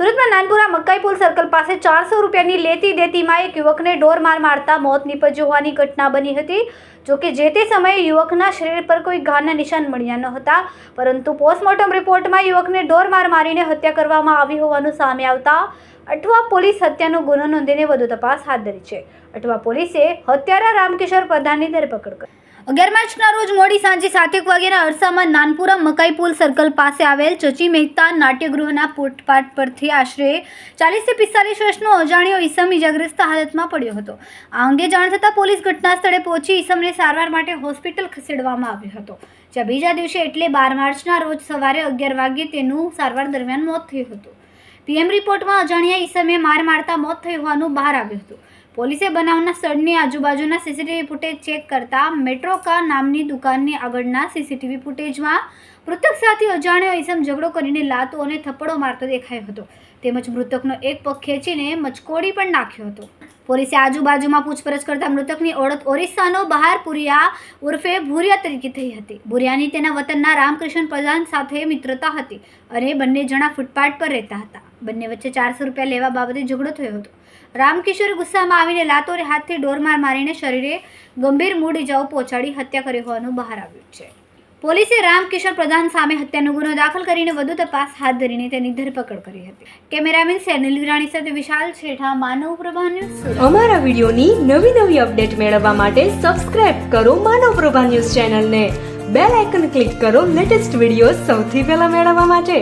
Nanpura મકાઈપુલ circle પાસે ચારસો રૂપિયાની લેતી દેતીમાં એક યુવકને ડોર માર મારતા મોત નીપજ્યું હોવાની ઘટના બની હતી. જોકે જે તે સમયે યુવકના શરીર પર કોઈ ઘાના નિશાન મળ્યા ન હતા, પરંતુ પોસ્ટમોર્ટમ રિપોર્ટમાં યુવકને ડોર માર મારીને હત્યા કરવામાં આવી હોવાનું સામે આવતા અઠવા પોલીસ હત્યાનો ગુનો નોંધીને વધુ તપાસ હાથ ધરી છે. અઠવા પોલીસે હત્યારા રામકિશોર પ્રધાનની ધરપકડ કરી. અગિયાર માર્ચના રોજ મોડી સાંજે સાતેક વાગ્યાના અરસામાં નાનપુરા મકાઈ પુલ સર્કલ પાસે આવેલ ચચી મહેતા નાટ્યગૃહના ફૂટપાથ પરથી આશરે ચાલીસથી પિસ્તાલીસ વર્ષનો અજાણ્યો ઈસમ ઇજાગ્રસ્ત હાલતમાં પડ્યો હતો. આ અંગે જાણ થતાં પોલીસ ઘટના સ્થળે પહોંચી ઈસમને સારવાર માટે હોસ્પિટલ ખસેડવામાં આવ્યો હતો. જ્યાં બીજા દિવસે એટલે બાર માર્ચના રોજ સવારે અગિયાર વાગ્યે તેનું સારવાર દરમિયાન મોત થયું હતું. પીએમ રિપોર્ટમાં અજાણ્યા ઈસમે માર મારતા મોત થયું હોવાનું બહાર આવ્યું હતું. પોલીસે બનાવના સ્થળની આજુબાજુના સીસીટીવી ફૂટેજ ચેક કરતા મેટ્રોકા નામની દુકાનની આગળના સીસીટીવી ફૂટેજમાં મૃતક સાથે અજાણ્યો ઈસમ ઝઘડો કરીને લાતો અને થપ્પડો મારતો દેખાયો હતો. તેમજ મૃતકનો એક પગ ખેંચીને મચકોડી પણ નાખ્યો હતો. પોલીસે આજુબાજુમાં પૂછપરછ કરતા મૃતકની ઓળખ ઓરિસ્સાનો બહારપુરિયા ઉર્ફે ભૂરિયા તરીકે થઈ હતી. ભૂરિયાની તેના વતનના રામકૃષ્ણ પ્રધાન સાથે મિત્રતા હતી અને બંને જણા ફૂટપાથ પર રહેતા હતા. બંને વચ્ચે ચારસો રૂપિયા લેવા બાબતે ઝઘડો થયો હતો. રામકિશોરે ગુસ્સામાં આવીને લાતોરે હાથથી ડોરમાર મારીને શરીરે ગંભીર મૂળ ઇજાઓ પહોંચાડી હત્યા કરી હોવાનું બહાર આવ્યું છે. પોલીસે રામકિશોર પ્રધાન સામે હત્યાનો ગુનો દાખલ કરીને વધુ તપાસ હાથ ધરીને તેની ધરપકડ કરી હતી. કેમેરામેન સેનિલ વિરાણી સાથે વિશાલ છેઠા, માનવ પ્રભા ન્યૂઝ અમારા વિડીયોની નવી નવી અપડેટ મેળવવા માટે સબસ્ક્રાઇબ કરો માનવ પ્રભા ન્યૂઝ ચેનલને. બેલ આઇકન ક્લિક કરો લેટેસ્ટ વીડિયો સૌથી પહેલા મેળવવા માટે.